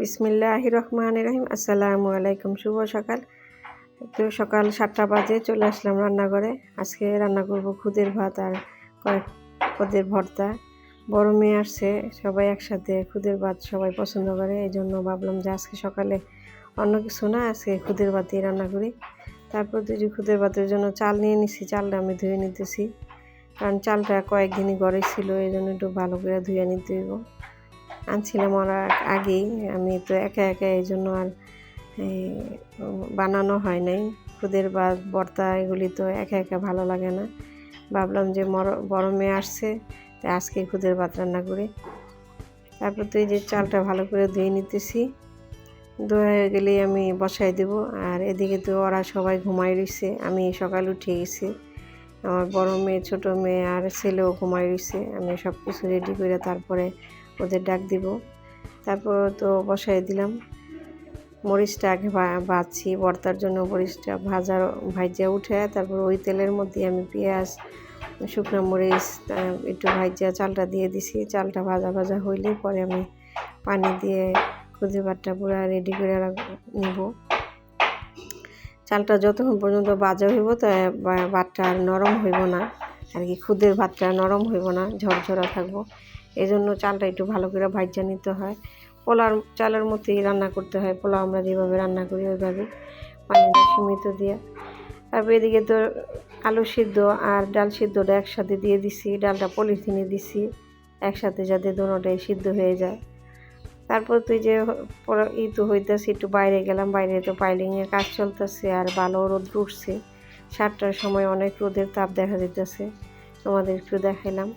বিসমিল্লাহ রহমান রহিম আসসালামু আলাইকুম, শুভ সকাল। তো সকাল সাতটা বাজে চলে আসলাম রান্নাঘরে। আজকে রান্না করব খুদের ভাত আর কয়েক পদের ভর্তা। বড় মেয়ে আসছে, সবাই একসাথে খুদের ভাত সবাই পছন্দ করে এই জন্য ভাবলাম যে আজকে সকালে অন্য কিছু না, আজকে খুদের ভাতই রান্না করি। তারপর দুই খুদের ভাতের জন্য চাল নিয়ে নিছি, চালটা আমি ধুয়ে নিতেছি। কারণ চালটা কয়েকদিনই ঘরে ছিল এই জন্য একটু ভালো করে ধুয়ে নিতে হইব। আনছিলাম ওরা আগেই। আমি তো একা একা এই জন্য আর বানানো হয় নাই। খুদের বা বর্তা এগুলি তো একা একা ভালো লাগে না। ভাবলাম যে বড় মেয়ে আসছে তাই আজকে খুদের ভাত রান্না করি। তারপর তো এই যে চালটা ভালো করে ধুয়ে নিতেছি। ধোয়া হয়ে গেলেই আমি বসাই দেব। আর এদিকে তো ওরা সবাই ঘুমাই রয়েছে আমি সকাল উঠে গেছি। আমার বড় মেয়ে, ছোট মেয়ে আর ছেলেও ঘুমাই রয়েছে আমি সব কিছু রেডি করে তারপরে ওদের ডাক দিব। তারপর তো বসাই দিলাম। মরিচটা আগে ভাজছি, ভর্তার জন্য মরিচটা ভাজার ভাজিয়া উঠে, তারপর ওই তেলের মধ্যে আমি পেঁয়াজ, শুকনো মরিচ একটু ভাজিয়া চালটা দিয়ে দিছি। চালটা ভাজা ভাজা হইলে পরে আমি পানি দিয়ে খুদে ভাতটা পুরো রেডি করে নিব। চালটা যতক্ষণ পর্যন্ত ভাজা হইব তা ভাতটা আর নরম হইব না। আর কি খুদের ভাতটা নরম হইব না, ঝরঝরা থাকব। এই জন্য চালটা একটু ভালো করে ভাজা নিতে হয়। পোলার চালের মতোই রান্না করতে হয়। পোলাও আমরা যেভাবে রান্না করি ওইভাবে পানিটা সীমিত দিয়ে। তারপর এদিকে তো আলু সিদ্ধ আর ডাল সিদ্ধটা একসাথে দিয়ে দিছি। ডালটা পলিথিনে দিছি, একসাথে যাতে দুটোটাই সিদ্ধ হয়ে যায়। তারপর তুই যে ই তো হইতেছে, একটু বাইরে গেলাম। বাইরে তো পাইলিংয়ের কাজ চলতেছে আর ভালো রোদ উঠছে। সাতটার সময় অনেক রোদের তাপ দেখা যেতেছে তোমাদের একটু দেখাইলাম।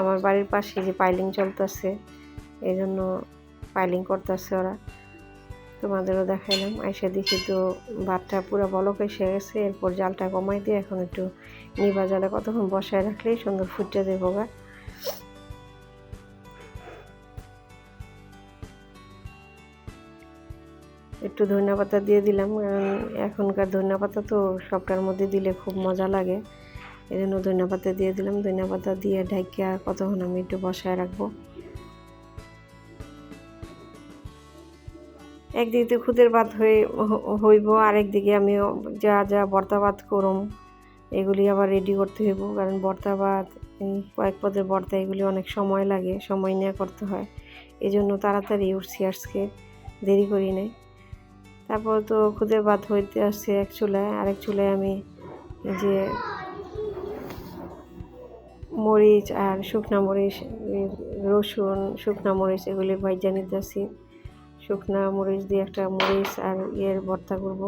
আমার বাড়ির পাশে যে পাইলিং চলতেছে, এই জন্য পাইলিং করতেছে ওরা। তোমাদেরও দেখাইলাম, আইসা দেখি তো ভাতটা পুরো বলক এসে গেছে, এরপর জালটা কমাই দিয়ে এখন একটু নিবা জালে কতক্ষণ বসায় রাখলেই সুন্দর ফুটে দেবো গা। একটু ধনিয়া পাতা দিয়ে দিলাম, কারণ এখনকার ধনিয়া পাতা তো সবটার মধ্যে দিলে খুব মজা লাগে। এই জন্য ধনিয়া পাতা দিয়ে দিলাম। ধনিয়া পাতা দিয়ে ঢাকিয়া কতক্ষণ আমি একটু বসায় রাখব? একদিকে খুদের ভাত হয়ে হইব, আরেকদিকে আমি যা যা ভর্তা ভাত করম, এগুলি আবার রেডি করতে হইব। কারণ ভর্তা ভাত কয়েক পদের ভর্তা, এগুলি অনেক সময় লাগে, সময় নিয়ে করতে হয়। এই জন্য তাড়াতাড়ি উঠছি আজকে, দেরি করি নাই। তারপর তো খুদের ভাত হইতে আসছে এক চুলায়, আরেক চুলায় আমি যে মরিচ আর শুকনা মরিচ রসুন, শুকনা মরিচ, এগুলি ভাইজা নিতেছি শুকনা মরিচ দিয়ে একটা মরিচ আর ইয়ের ভর্তা করব।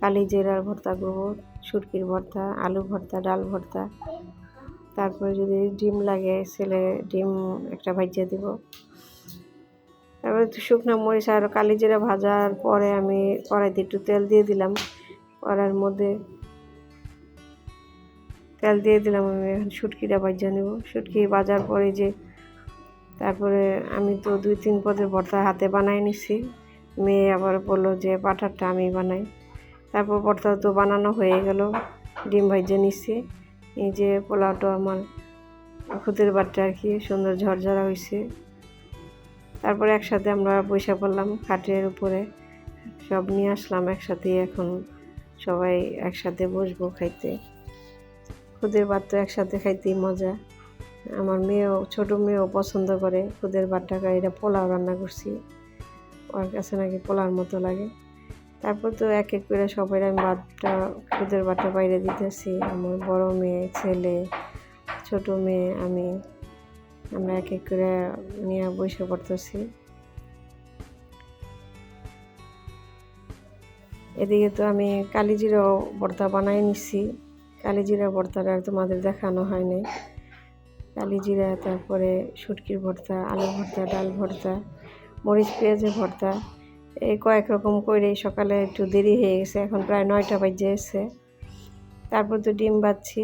কালি জিরার ভর্তা করব সুটকির ভর্তা, আলু ভর্তা, ডাল ভর্তা। তারপরে যদি ডিম লাগে ছেলে ডিম একটা ভাইজা দিব। তারপরে শুকনো মরিচ আর কালি জিরা ভাজার পরে আমি কড়াইতে একটু তেল দিয়ে দিলাম। কড়ার মধ্যে তেল দিয়ে দিলাম, আমি এখন শুটকিটা বাজিয়ে নেব। শুটকি বাজার পরে যে তারপরে আমি তো দুই তিন পদের ভর্তা হাতে বানাই নিছি। মেয়ে আবার বলল যে পাঠারটা আমি বানাই। তারপর ভর্তা তো বানানো হয়ে গেল, ডিম ভাইজে নিচ্ছি এই যে পোলাওটা আমার খুদের বাটটা আর কি সুন্দর ঝরঝরা হয়েছে। তারপরে একসাথে আমরা বসে পড়লাম খাটের উপরে। সব নিয়ে আসলাম একসাথে, এখন সবাই একসাথে বসবো খাইতে। খুদের ভাত তো একসাথে খাইতেই মজা। আমার মেয়েও, ছোটো মেয়েও পছন্দ করে খুদের ভাতটাকে এটা পোলাও রান্না করছি। ওর কাছে নাকি পোলার মতো লাগে। তারপর তো এক এক করে সবাই আমি ভাতটা খুদের ভাতটা বাইরে দিতেছি। আমার বড় মেয়ে, ছেলে, ছোট মেয়ে, আমি, আমরা এক এক করে নিয়ে বসে পড়তেছি। এদিকে তো আমি কালিজিরা ভর্তা বানাই নিচ্ছি কালিজিরা ভর্তাটা আর তোমাদের দেখানো হয় নাই কালিজিরা, তারপরে শুটকির ভর্তা আলু ভর্তা, ডাল ভর্তা, মরিচ, পেঁয়াজের ভর্তা, এই কয়েক রকম করে সকালে একটু দেরি হয়ে গেছে, এখন প্রায় নয়টা বাজে এসে তারপর তো ডিম বাচ্ছি।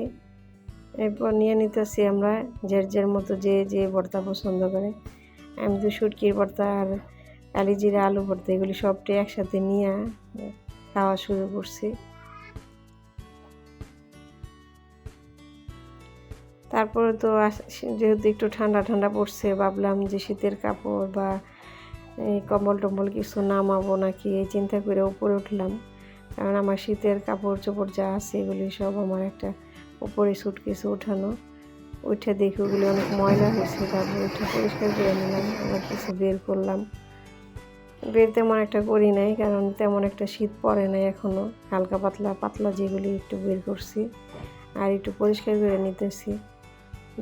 এরপর নিয়ে নিতেছি আমরা জের জের মতো যে যে ভর্তা পছন্দ করে। আমি তো শুটকির ভর্তা আর কালিজিরা আলু ভর্তা এগুলি সবটাই একসাথে নিয়ে খাওয়া শুরু করছি। তারপরে তো যেহেতু একটু ঠান্ডা ঠান্ডা পড়ছে, ভাবলাম যে শীতের কাপড় বা এই কম্বল টম্বল কিছু নামাবো নাকি, এই চিন্তা করে উপরে উঠলাম। কারণ আমার শীতের কাপড় চোপড় যা আছে এগুলি সব আমার একটা উপরে সুটকেসে উঠানো। উঠে দেখি ওগুলি অনেক ময়লা হয়েছে, তারপর উঠে পরিষ্কার করে নিলাম, আবার কিছু বের করলাম। বের তেমন একটা করি নাই, কারণ তেমন একটা শীত পড়ে নাই এখনও হালকা পাতলা পাতলা যেগুলি একটু বের করছি, আর একটু পরিষ্কার করে নিতেছি।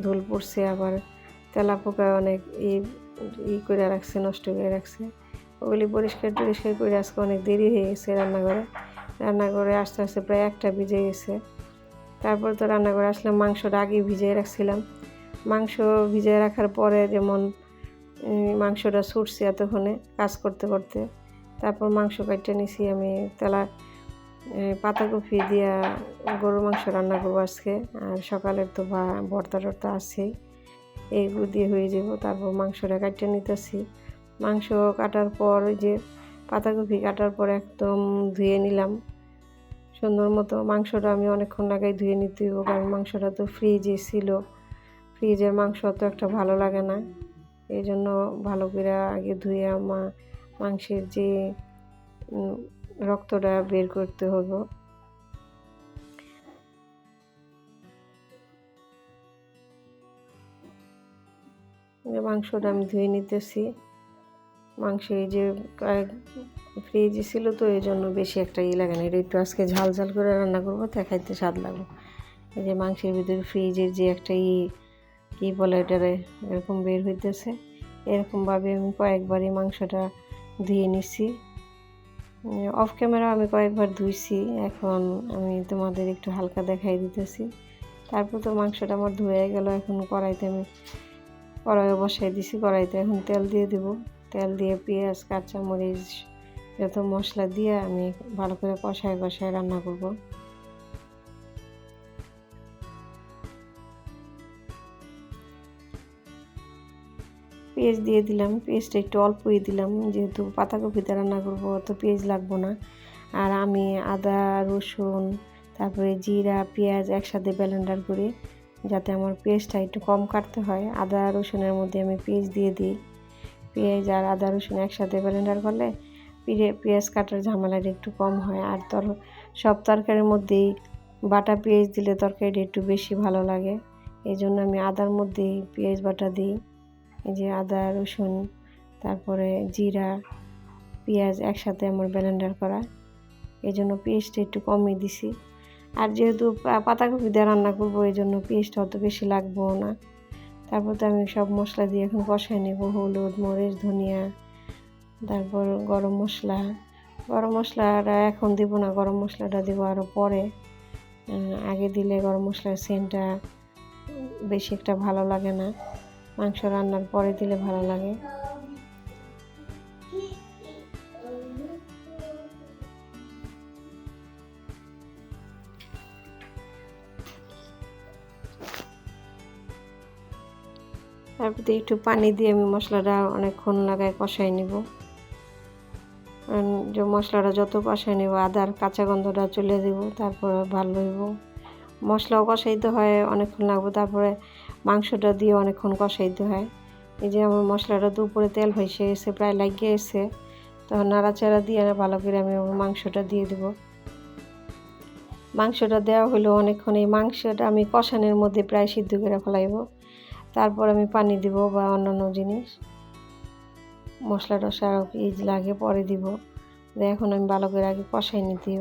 ধুল পড়ছে আবার। তেলা পোকা অনেক ই ই করে রাখছে, নষ্ট করে রাখছে। ওগুলি পরিষ্কার টরিষ্কার করে আজকে অনেক দেরি হয়ে গেছে রান্নাঘরে। রান্নাঘরে আস্তে আস্তে প্রায় একটা ভিজে গেছে। তারপর তো রান্নাঘরে আসলাম, মাংসটা আগে ভিজিয়ে রাখছিলাম। মাংস ভিজিয়ে রাখার পরে যেমন মাংসটা ছুটছি এতক্ষণে কাজ করতে করতে, তারপর মাংস কাটতে নিছি আমি তেলা পাতাকপি দিয়া গরুর মাংস রান্না করব আজকে। আর সকালের তো বা ভর্তা টর্তা আছেই। এইগুলো দিয়ে হয়ে যাব। তারপর মাংসটা কাটতে নিতেছি। মাংস কাটার পর ওই যে পাতাকপি কাটার পর একদম ধুয়ে নিলাম। সুন্দর মতো মাংসটা আমি অনেকক্ষণ লাগাই ধুয়ে নিতে হইব, কারণ মাংসটা তো ফ্রিজে ছিল। ফ্রিজের মাংস তো একটা ভালো লাগে না। এই জন্য ভালো করে আগে ধুয়ে মা মাংসের যে রক্তটা বের করতে হবে মাংসটা আমি ধুয়ে নিতেছি। মাংস এই যে প্রায় ফ্রিজে ছিল তো, এই জন্য বেশি একটা ই লাগে না। এটা একটু আজকে ঝাল ঝাল করে রান্না করব, তা খাইতে স্বাদ লাগবে এই যে মাংসের ভিতরে ফ্রিজের যে একটা ই, কী বলে এটারে, এরকম বের হইতেছে। এরকমভাবে আমি কয়েকবারই মাংসটা ধুয়ে নিছি। অফ ক্যামেরা আমি কয়েকবার ধুইছি, এখন আমি তোমাদের একটু হালকা দেখাই দিতেছি। তারপর তো মাংসটা আমার ধুয়ে গেল, এখন কড়াইতে আমি কড়াইয়ে বসাই দিছি, কড়াইতে এখন তেল দিয়ে দেব। তেল দিয়ে পেঁয়াজ, কাঁচামরিচ, যত মশলা দিয়ে আমি ভালো করে কষায় কষায় রান্না করব। পেঁয়াজ দিয়ে দিলাম পেঁয়াজটা একটু অল্পই দিলাম, যেহেতু পাতাকপিতে রান্না করব অত পেঁয়াজ লাগবো না। আর আমি আদা, রসুন, তারপরে জিরা, পেঁয়াজ একসাথে ব্লেন্ডার করি যাতে আমার পেঁয়াজটা একটু কম কাটতে হয়, আদা, রসুনের মধ্যে আমি পেঁয়াজ দিয়ে দিই। পেঁয়াজ আর আদা, রসুন একসাথে ব্লেন্ডার করলে পেঁয়াজ কাটার ঝামেলাটা একটু কম হয়। আর তর, সব তরকারির মধ্যেই বাটা পেঁয়াজ দিলে তরকারিটা একটু বেশি ভালো লাগে। এই জন্য আমি আদার মধ্যেই পেঁয়াজ বাটা দিই। এই যে আদা, রসুন, তারপরে জিরা, পেঁয়াজ একসাথে আমার ব্লেন্ডার করা। এই জন্য পেঁয়াজটা একটু কমই দিছি। আর যেহেতু পাতাকপি দিয়ে রান্না করব, এই জন্য পেঁয়াজটা অত বেশি লাগবেও না। তারপর তো আমি সব মশলা দিয়ে এখন কষাই নেব। হলুদ, মরিচ, ধনিয়া, তারপর গরম মশলা। গরম মশলাটা এখন দিব না, গরম মশলাটা দিব আরও পরে। আগে দিলে গরম মশলার সেন্টটা বেশি একটা ভালো লাগে না। মাংস রান্নার পরে দিলে ভালো লাগে। তারপর একটু পানি দিয়ে আমি মশলাটা অনেকক্ষণ লাগায় কষাই নিব। যে মশলাটা যত কষাই নেব, আদার কাঁচা গন্ধটা চলে দেব, তারপরে ভালো হইব। মশলাও কষাইতে হয়, অনেকক্ষণ লাগবে, তারপরে মাংসটা দিয়ে অনেকক্ষণ কষাইতে হয়। এই যে আমার মশলাটা তো উপরে তেল ভেসে গেছে প্রায় লাগিয়ে এসে তখন নাড়াচাড়া দিয়ে ভালো করে আমি আমার মাংসটা দিয়ে দেব। মাংসটা দেওয়া হলো অনেকক্ষণ। এই মাংসটা আমি কষানোর মধ্যে প্রায় সিদ্ধ করে ফেলাইব। তারপর আমি পানি দিব বা অন্যান্য জিনিস। মশলা টশলা কি লাগে পরে দিব। এখন আমি ভালো করে আগে কষাই নিতে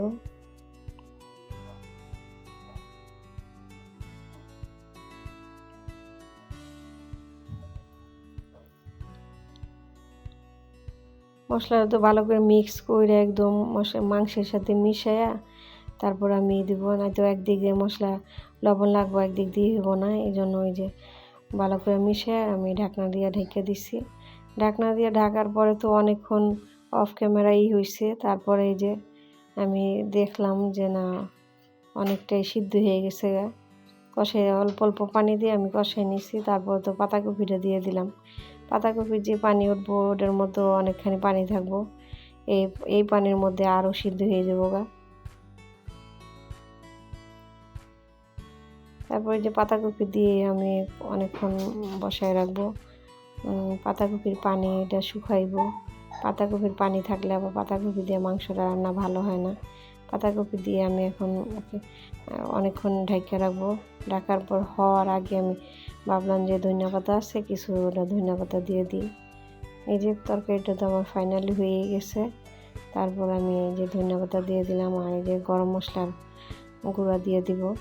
হবে মশলাটা তো ভালো করে মিক্স করে একদম মশলা মাংসের সাথে মিশায়া তারপর আমি দিব, নয়তো দিয়ে মশলা লবণ লাগবো, একদিক দিয়ে হইব না। এই জন্য ওই যে ভালো করে মিশিয়ে আমি ঢাকনা দিয়ে ঢেকে দিছি। ঢাকনা দিয়ে ঢাকার পরে তো অনেকক্ষণ অফ ক্যামেরাই হয়েছে তারপরে এই যে আমি দেখলাম যে না, অনেকটাই সিদ্ধ হয়ে গেছে গা। কষাই অল্প অল্প পানি দিয়ে আমি কষাই নিছি। তারপর তো পাতাকপিটা দিয়ে দিলাম। পাতাকপির যে পানি উঠবো, ওটার মধ্যে অনেকখানি পানি থাকব। এই এই পানির মধ্যে আরও সিদ্ধ হয়ে যাব গা। তারপরে যে পাতাকপি দিয়ে আমি অনেকক্ষণ বসায় রাখব। পাতাকপির পানি এটা শুকাইবো। পাতাকপির পানি থাকলে আবার পাতাকপি দিয়ে মাংসটা রান্না ভালো হয় না। পাতাকপি দিয়ে আমি এখন অনেকক্ষণ ঢেকে রাখব। ঢাকার পর হওয়ার আগে আমি ভাবলাম যে ধনিয়া পাতা আছে, কিছু ধনিয়া পাতা দিয়ে দিই। এই যে তরকারিটা তো আমার ফাইনালি হয়ে গেছে। তারপর আমি এই যে ধনিয়া পাতা দিয়ে দিলাম আর এই যে গরম মশলার গুঁড়া দিয়ে দিব।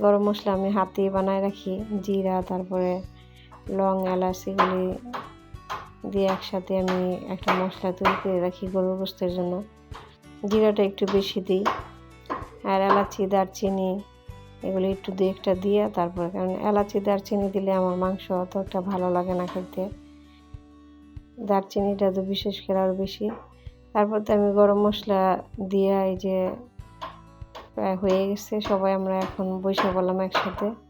গরম মশলা আমি হাতে বানায় রাখি, জিরা, তারপরে লং এলাচ এগুলি দিয়ে একসাথে আমি একটা মশলা তৈরি করে রাখি গরুর গোস্তের জন্য। জিরাটা একটু বেশি দিই। আর এলাচি, দারচিনি এগুলো একটু দু একটা দিয়ে তারপর কারণ এলাচি, দারচিনি দিলে আমার মাংস অত একটা ভালো লাগে না খেতে। দারচিনিটা তো বিশেষ করে আরও বেশি। তারপর তো আমি গরম মশলা দিয়ে এই যে প্রায় হয়ে গেছে। সবাই আমরা এখন বসে বললাম একসাথে।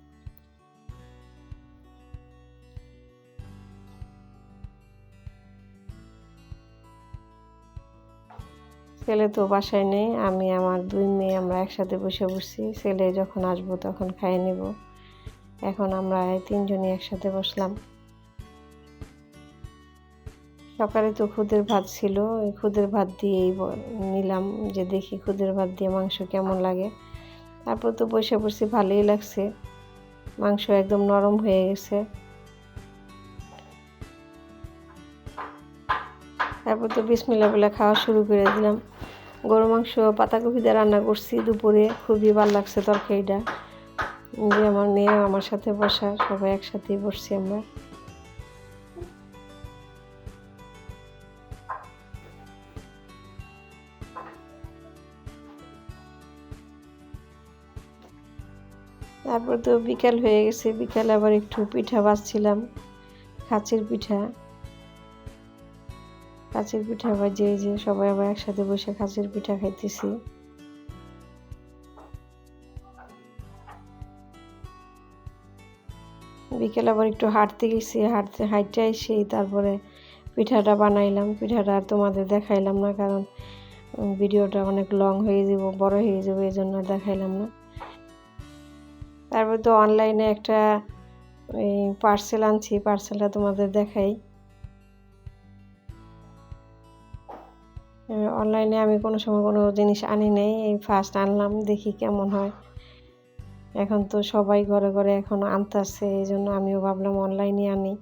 ছেলে তো বাসায় নেই, আমি আমার দুই মেয়ে আমরা একসাথে বসে বসছি, ছেলে যখন আসব তখন খাইয়ে নিব। এখন আমরা তিনজনই একসাথে বসলাম। সকালে তো খুদের ভাত ছিল, ওই খুদের ভাত দিয়েই নিলাম, যে দেখি খুদের ভাত দিয়ে মাংস কেমন লাগে। তারপর তো বসে বসে ভালোই লাগছে, মাংস একদম নরম হয়ে গেছে। তারপর তো বিসমিল্লা বলে খাওয়া শুরু করে দিলাম। গরু, মাংস, পাতাকপি দিয়ে রান্না করছি। দুপুরে খুবই ভালো লাগছে তরকারিটা। যে আমার মেয়ে আমার সাথে বসা সবাই একসাথেই বসছি আমরা। তারপর তো বিকাল হয়ে গেছে। বিকাল আবার একটু পিঠা বাজছিলাম খাঁচির পিঠা। খাঁচির পিঠা আবার এই যে সবাই আবার একসাথে বসে খাঁচির পিঠা খাইতেছি। বিকেল আবার একটু হাঁটতে গেছি, হাঁটতে হাঁটতে এসে তারপরে পিঠাটা বানাইলাম। পিঠাটা আর তোমাদের দেখাইলাম না কারণ ভিডিওটা অনেক লং হয়ে যাব, বড় হয়ে যাবে এই জন্য দেখাইলাম না। তারপর তো অনলাইনে একটা পার্সেল আনছি পার্সেলটা তোমাদের দেখাই। অনলাইনে আমি কোনো সময় কোনো জিনিস আনি নাই। এই ফার্স্ট আনলাম, দেখি কেমন হয়। এখন তো সবাই ঘরে ঘরে এখন আনতেছে, এই জন্য আমিও ভাবলাম অনলাইনে আনি।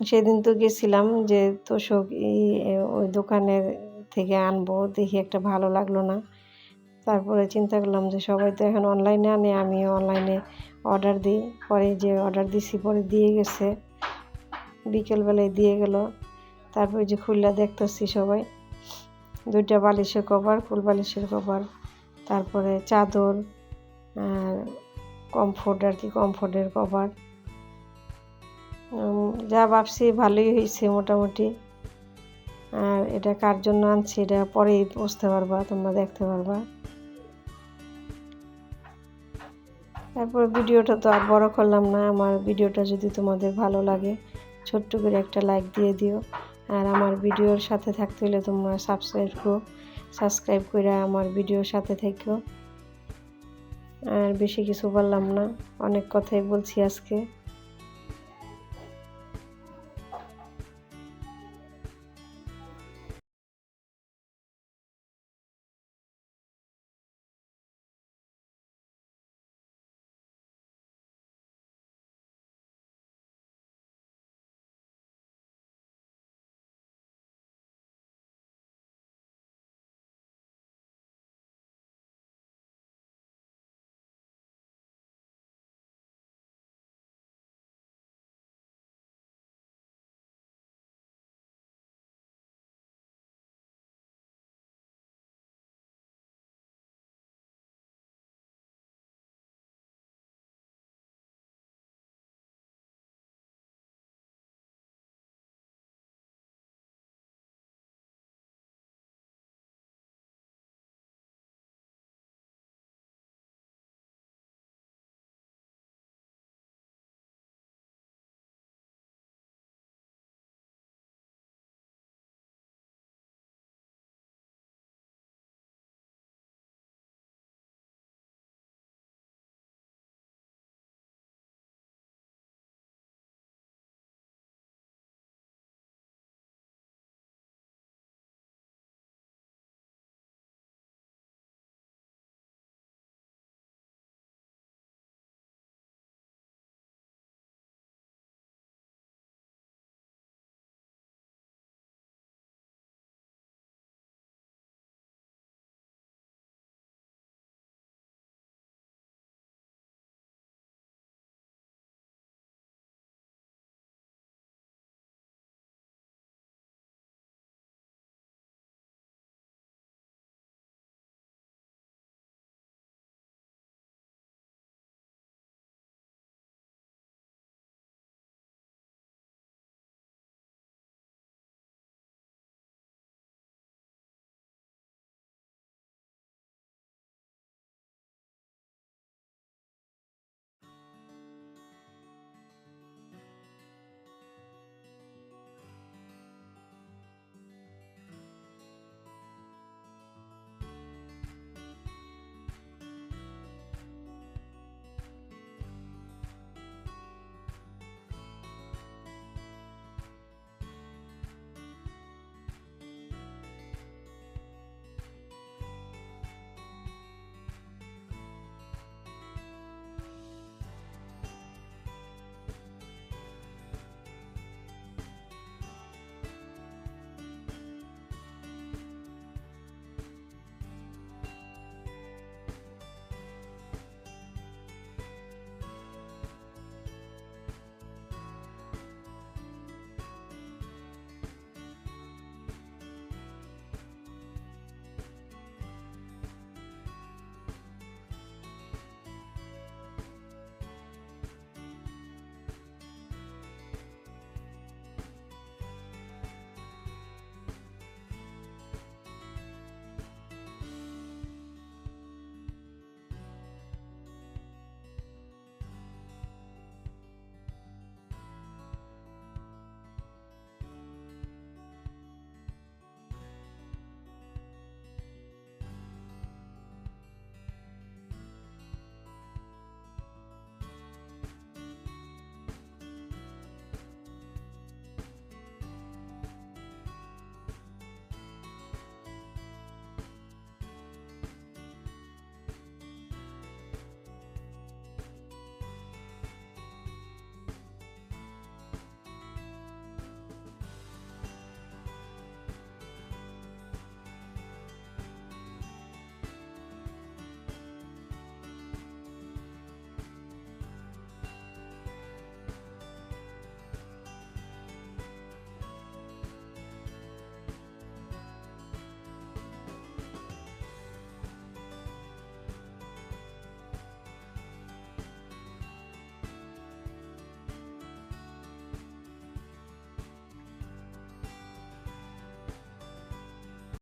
সেদিন তো গেছিলাম যে তোষক ওই দোকানের থেকে আনব, দেখি একটা ভালো লাগল না। তারপরে চিন্তা করলাম যে সবাই তো এখন অনলাইনে আনে আমি অনলাইনে অর্ডার দিই। পরে যে অর্ডার দিছি, পরে দিয়ে গেছে। বিকেলবেলায় দিয়ে গেল। তারপরে যে খুললা দেখতেছি সবাই। দুইটা বালিশের কভার, ফুল বালিশের কভার, তারপরে চাদর কমফোর্ট আর কি কমফোর্টের কভার। যা ভাবছি ভালোই হয়েছে মোটামুটি। আর এটা কার জন্য আনছি এটা পরেই বুঝতে পারবা, তোমরা দেখতে পারবা। তারপর ভিডিওটা তো আর বড় করলাম না, আমার ভিডিওটা যদি তোমাদের ভালো লাগে, ছোট্ট করে একটা লাইক দিয়ে দিও। আর আমার ভিডিওর সাথে থাকতে হলে তোমরা সাবস্ক্রাইব করো সাবস্ক্রাইব করে আমার ভিডিওর সাথে থেকো। আর বেশি কিছু বললাম না, অনেক কথাই বলছি আজকে।